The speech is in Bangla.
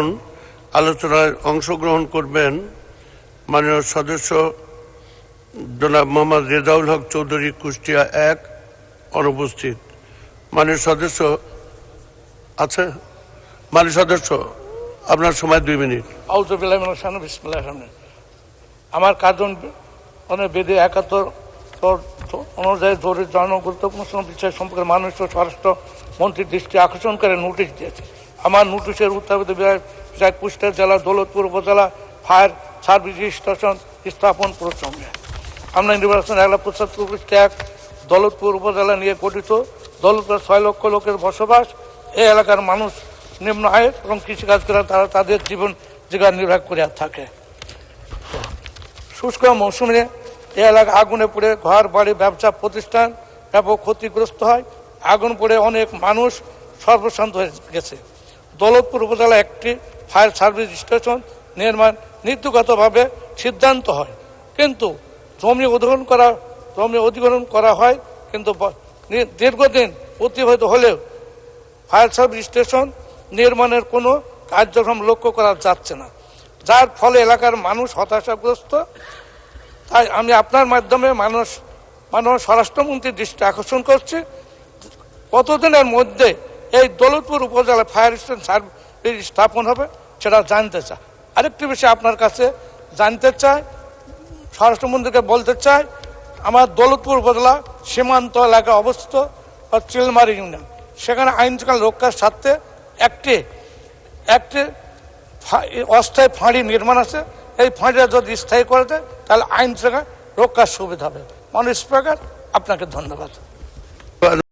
এখন আলোচনায় অংশগ্রহণ করবেন মাননীয় সদস্য জনাব মোহাম্মদ রেজাউল হক চৌধুরী, কুষ্টিয়া এক, অনুপস্থিত। মাননীয় সদস্য, আছে? মাননীয় সদস্য, আপনার সময় দুই মিনিট। আমার কার্জন অনেক বেদে একাত্তর অনুযায়ী ধরে জন গুরুত্বপূর্ণ বিষয় সম্পর্কে মানুষ স্বরাষ্ট্র মন্ত্রীর দৃষ্টি আকর্ষণ করে নোটিশ দিয়েছে। আমার নোটিশের উত্থাপিত বিষয় জেলা, দৌলতপুর উপজেলা, ফায়ার সার্ভিস স্টেশন স্থাপন প্রসঙ্গে আমরা নির্বাচন এলাকা পঁচাত্তর এক দৌলতপুর উপজেলা নিয়ে গঠিত। দৌলতপুর ছয় লক্ষ লোকের বসবাস, এই এলাকার মানুষ নিম্ন আয়ের এবং কৃষিকাজ করে তারা তাদের জীবন জীবিকা নির্বাহ করে থাকে। শুষ্ক মৌসুমে এ এলাকা আগুনে পুড়ে ঘর, বাড়ি, ব্যবসা, প্রতিষ্ঠান ব্যাপক ক্ষতিগ্রস্ত হয়। আগুন পড়ে অনেক মানুষ সর্বশান্ত হয়ে গেছে। দৌলতপুর উপজেলা একটি ফায়ার সার্ভিস স্টেশন নির্মাণ নীতিগতভাবে সিদ্ধান্ত হয়। কিন্তু জমি অধিগ্রহণ করা, জমি অধিগ্রহণ করা হয়, কিন্তু দীর্ঘদিন অতিবাহিত হলেও ফায়ার সার্ভিস স্টেশন নির্মাণের কোনো কার্যক্রম লক্ষ্য করা যাচ্ছে না। যার ফলে এলাকার মানুষ হতাশাগ্রস্ত। তাই আমি আপনার মাধ্যমে মানুষ মানব স্বরাষ্ট্রমন্ত্রীর দৃষ্টি আকর্ষণ করছি। কতদিনের মধ্যে এই দৌলতপুর উপজেলা ফায়ার স্টেশন সার্ভিস স্থাপন হবে, সেটা জানতে চায়। আরেকটি বিষয় আপনার কাছে জানতে চাই, স্বরাষ্ট্রমন্ত্রীকে বলতে চাই, আমার দৌলতপুর উপজেলা সীমান্ত এলাকায় অবস্থিত চিলমারি ইউনিয়ন। সেখানে আইন শৃঙ্খলা রক্ষার স্বার্থে একটি একটি অস্থায়ী ফাঁড়ি নির্মাণ আছে। এই ফাঁড়িটা যদি স্থায়ী করে দেয় তাহলে আইন শৃঙ্খলা রক্ষার সুবিধা হবে। মানুষ আপনাকে ধন্যবাদ।